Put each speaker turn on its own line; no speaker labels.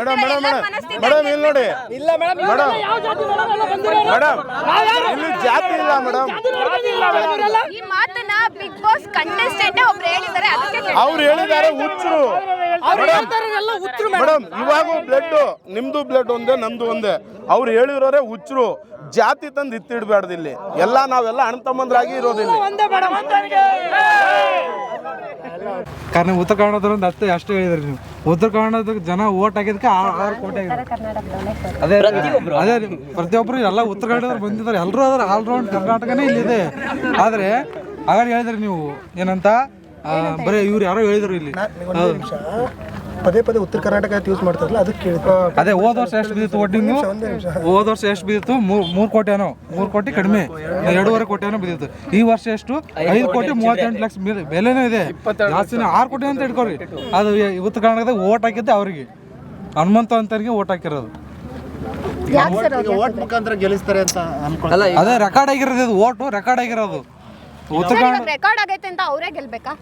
Madam madam madam. ಇಲ್ಲಿ ನೋಡಿ.
ಇಲ್ಲ ಮೇಡಮ್
ಮೇಡಮ್. ಮೇಡಮ್ ಇಲ್ಲಿ ಜಾತಿ ಇಲ್ಲ ಮೇಡಮ್.
ಈ ಮಾತನ್ನ ಬಿಗ್ ಬಾಸ್ ಕಂಟೆಸ್ಟೆಂಟ್ ಒಬ್ರು ಹೇಳಿದ್ದಾರೆ ಅದಕ್ಕೆ.
ಅವ್ರು ಹೇಳಿದ್ದಾರೆ ಹುಚ್ಚರು ಮೇಡಮ್ ಇವಾಗೂ ಬ್ಲಡ್ ನಿಮ್ದು ಬ್ಲಡ್ ಒಂದೇ ನಮ್ದು ಒಂದೇ. ಅವ್ರು ಹೇಳಿರೋರೆ ಹುಚ್ಚರು ಜಾತಿ ತಂದು ಇತ್ತಿಡ್ಬಾರ್ದು ಇಲ್ಲಿ. ಎಲ್ಲ ನಾವೆಲ್ಲ ಅಣ್ಣ ತಮ್ಮಂದ್ರಾಗಿ ಇರೋದಿಲ್ಲ
ಒಂದೇ ಮೇಡಮ್.
ಕಾರಣ ಉತ್ತರ ಕನ್ನಡದವ್ರು ಅಷ್ಟೇ ಅಷ್ಟು ಹೇಳಿದ್ರಿ ನೀವು. ಉತ್ತರ ಕನ್ನಡದ ಜನ ಓಟ್ ಆಗಿದ್ದಕ್ಕೆ ಆರು ಕೋಟಿ ಆಗಿದೆ ಅದೇ ಅದೇ ಪ್ರತಿಯೊಬ್ಬರು ಪ್ರತಿಯೊಬ್ರು ಎಲ್ಲ ಉತ್ತರ ಕನ್ನಡದವ್ರು ಬಂದಿದ್ದಾರೆ. ಎಲ್ಲರೂ ಆಲ್ ಆಲ್ರೌಂಡ್ ಕರ್ನಾಟಕನೇ ಇಲ್ಲಿದೆ. ಆದರೆ ಆಗ ಹೇಳಿದ್ರಿ ನೀವು ಏನಂತ? ಬರೀ ಇವ್ರು ಯಾರೋ ಹೇಳಿದ್ರು ಇಲ್ಲಿ.
ಪದೇ ಪದೇ ಉತ್ತರ ಕರ್ನಾಟಕ ಅಂತ ಯೂಸ್ ಮಾಡ್ತಾರಲ್ಲ ಅದಕ್ಕೆ ಕೇಳಿದ್ರು
ಅದೇ ಹೋದ ವರ್ಷ ಎಷ್ಟು ಬಿದ್ದಿತ್ತು ಒಟ್ಟಿ ಹೋದ ವರ್ಷ ಎಷ್ಟು ಬಿದ್ದಿತ್ತು? ಮೂರ್ ಮೂರು ಕೋಟಿ ಏನೋ ಮೂರು ಕೋಟಿ ಕಡಿಮೆ. ಎರಡೂವರೆ ಕೋಟಿ ಏನೋ ಬಿದ್ದಿತ್ತು. ಈ ವರ್ಷ ಎಷ್ಟು? ಐದು ಕೋಟಿ ಮೂವತ್ತೆಂಟು ಲಕ್ಷ ಬೆಲೆ- ಬೆಲೆನೂ ಇದೆ. ಜಾಸ್ತಿನೇ ಆರು ಕೋಟಿ ಅಂತ ಇಟ್ಕೊರಿ ಅದು ಉತ್ತರ ಕರ್ನಾಟಕದಾಗ ಓಟ್ ಹಾಕಿದ್ದೆ ಅವರಿಗೆ. ಹನುಮಂತ ಅಂತರಿಗೆ ಓಟ್ ಹಾಕಿರೋದು
ಗೆಲ್ಲಿಸ್ತಾರೆ ಅಂತ
ಅದೇ ರೆಕಾರ್ಡ್ ಆಗಿರೋದು ಇದು ಓಟು ರೆಕಾರ್ಡ್ ಆಗಿರೋದು. ಉತ್ತರ
ಕರ್ನಾಟಕ
ಕನ್ನಡ
ರೆಕಾರ್ಡ್ ಆಗೈತೆ ಅಂತ ಅವರೇ ಗೆಲ್ಬೇಕಾ?